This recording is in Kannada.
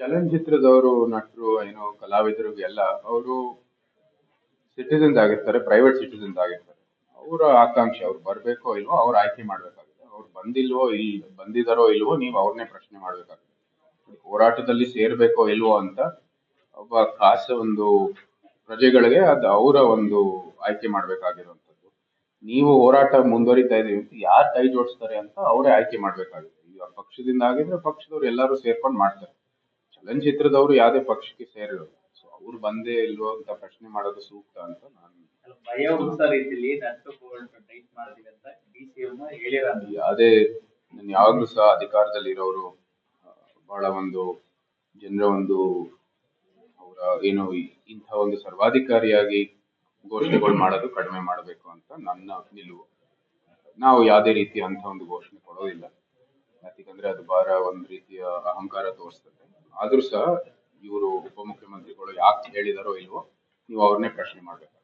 ಚಲನಚಿತ್ರದವರು, ನಟರು, ಏನೋ ಕಲಾವಿದರು ಎಲ್ಲ ಅವರು ಸಿಟಿಸನ್ಸ್ ಆಗಿರ್ತಾರೆ ಪ್ರೈವೇಟ್ ಸಿಟಿಸನ್ಸ್ ಆಗಿರ್ತಾರೆ. ಅವರ ಆಕಾಂಕ್ಷೆ ಅವ್ರು ಬರಬೇಕೋ ಇಲ್ವೋ ಅವ್ರು ಆಯ್ಕೆ ಮಾಡಬೇಕಾಗುತ್ತೆ. ಅವ್ರು ಬಂದಿಲ್ವೋ ಇಲ್, ಬಂದಿದಾರೋ ಇಲ್ವೋ ನೀವು ಅವ್ರನ್ನೇ ಪ್ರಶ್ನೆ ಮಾಡಬೇಕಾಗುತ್ತೆ. ಹೋರಾಟದಲ್ಲಿ ಸೇರ್ಬೇಕೋ ಇಲ್ವೋ ಅಂತ ಒಬ್ಬ ಖಾಸ ಒಂದು ಪ್ರಜೆಗಳಿಗೆ ಅದು ಅವರ ಒಂದು ಆಯ್ಕೆ ಮಾಡ್ಬೇಕಾಗಿರುವಂತದ್ದು ನೀವು ಹೋರಾಟ ಮುಂದುವರಿತಾ ಇದೀವಿ ಯಾರು ಕೈ ಜೋಡಿಸ್ತಾರೆ ಅಂತ ಅವರೇ ಆಯ್ಕೆ ಮಾಡಬೇಕಾಗುತ್ತೆ. ಈಗ ಪಕ್ಷದಿಂದ ಆಗಿದ್ರೆ ಪಕ್ಷದವ್ರು ಎಲ್ಲರೂ ಸೇರ್ಕೊಂಡು ಮಾಡ್ತಾರೆ. ಚಲನಚಿತ್ರದವರು ಯಾವುದೇ ಪಕ್ಷಕ್ಕೆ ಸೇರಿರೋದು ಸೊ ಅವ್ರು ಬಂದೇ ಇಲ್ವೋ ಅಂತ ಪ್ರಶ್ನೆ ಮಾಡೋದು ಸೂಕ್ತ ಅಂತ ನಾನು ಭಯ ಹುಟ್ಟಿಸೋ ರೀತಿಲಿ ನರ್ತಕಗಳನ್ನ ಟೈಟ್ ಮಾಡ್ತೀವಿ ಅಂತ ಡಿ ಸಿ ಎಂ ಹೇಳಿರೋದು. ಯಾವುದೇ ನಾನು ಯಾವಾಗ್ಲೂ ಸಹ ಅಧಿಕಾರದಲ್ಲಿರೋರು ಇರೋರು ಬಹಳ ಒಂದು ಜನರ ಒಂದು ಅವರ ಏನು ಇಂಥ ಒಂದು ಸರ್ವಾಧಿಕಾರಿಯಾಗಿ ಘೋಷಣೆಗಳು ಮಾಡೋದು ಕಡಿಮೆ ಮಾಡಬೇಕು ಅಂತ ನನ್ನ ನಿಲುವು. ನಾವು ಯಾವುದೇ ರೀತಿ ಅಂತ ಒಂದು ಘೋಷಣೆ ಕೊಡೋದಿಲ್ಲ. ಯಾಕಂದ್ರೆ ಅದು ಬಹಳ ಒಂದು ರೀತಿಯ ಅಹಂಕಾರ ತೋರಿಸ್ತದೆ. ಆದ್ರೂ ಸಹ ಇವರು ಉಪಮುಖ್ಯಮಂತ್ರಿಗಳು ಯಾಕೆ ಹೇಳಿದಾರೋ ಇಲ್ವೋ ನೀವು ಅವ್ರನ್ನೇ ಪ್ರಶ್ನೆ ಮಾಡ್ಬೇಕು.